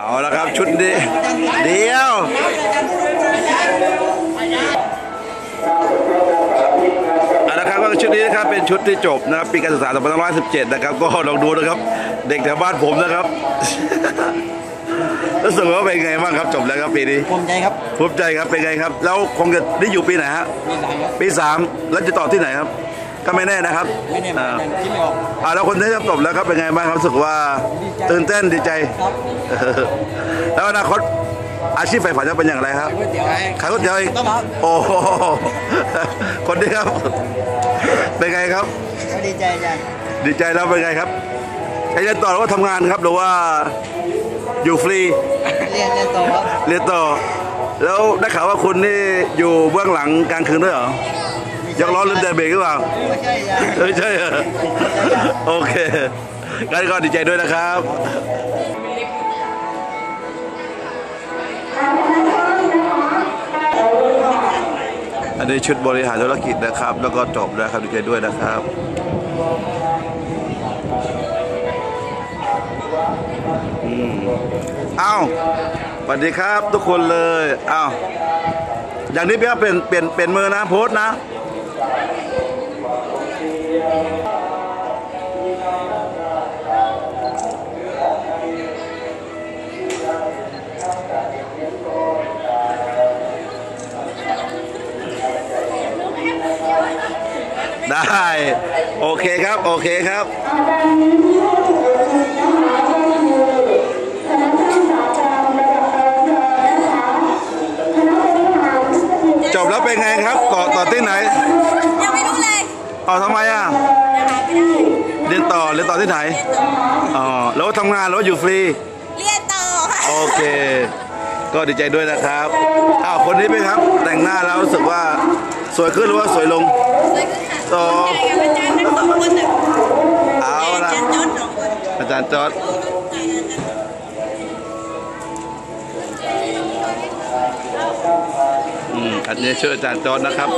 เอาละครับชุดนี้เดียวเอาละครับก็ชุดนี้นะครับเป็นชุดที่จบนะครับปีการศึกษา2517นะครับ ก็ลองดูนะครับ เด็กแถวบ้านผมนะครับรู้สึกว่าเป็นไงบ้างครับจบแล้วครับปีนี้ภูมิใจครับภูมิใจครับเป็นไงครับ แล้วคงจะได้อยู่ปีไหนฮะมีสายครับปีสามแล้วจะต่อที่ไหนครับ ก็ไม่แน่นะครับไม่แน่เหมือนอ่ากันคิดไม่ออกอ่าแล้วคนที่จะจบแล้วครับเป็นไงบ้างครับรู้สึกว่าตื่นเต้นดีใจ ครับแล้วอนาคตอาชีพใฝ่ฝันจะเป็นอย่างไรครับ ก๋วยเตี๋ยวขายก๋วยเตี๋ยวเองต้องครับโอ้โหคนนี้ครับ เป็นไงครับ ก็ดีใจจังดีใจแล้วเป็นไงครับไอ้เรียนต่อหรือว่าทำงานครับหรือว่าอยู่ฟรี เรียนเรียนต่อครับ เรียนต่อ แล้วได้ข่าวว่าคุณนี่อยู่เบื้องหลังกลางคืนด้วยเหรอ ยักล้อนลืมแต่เบรกหรือเปล่าไม่ใช่อโอเคงั้นก็ดีใจด้วยนะครับอันนี้ชุดบริหารธุรกิจนะครับ แล้วก็จบแล้วครับดีใจด้วยนะครับอืมอ้าวสวัสดีครับทุกคนเลยอ้าวอย่างนี้พี่เปลี่ยนเปลี่ยนเปลี่ยนมือนะโพสนะ ได้ โอเคครับ โอเคครับ จบแล้วเป็นไงครับ ต่อต่อที่ไหน เอาทำไมอะยังหาไม่ได้เรียนต่อเรียนต่อที่ไหนอ๋อแล้วทำงานแล้วอยู่ฟรี เรียนต่อค่ะโอเค ก็ดีใจด้วยนะครับอ้าวคนนี้เป็นครับ แต่งหน้าแล้วรู้สึกว่าสวยขึ้นหรือว่าสวยลงสวยขึ้นค่ะต่อใหญ่กับอาจารย์ทั้งสองคนน่ะเอาอาละจารย์จอร์ดสองคนอาจารย์จอร์ดอืมอันนี้ชื่ออาจารย์จอร์ดนะครับ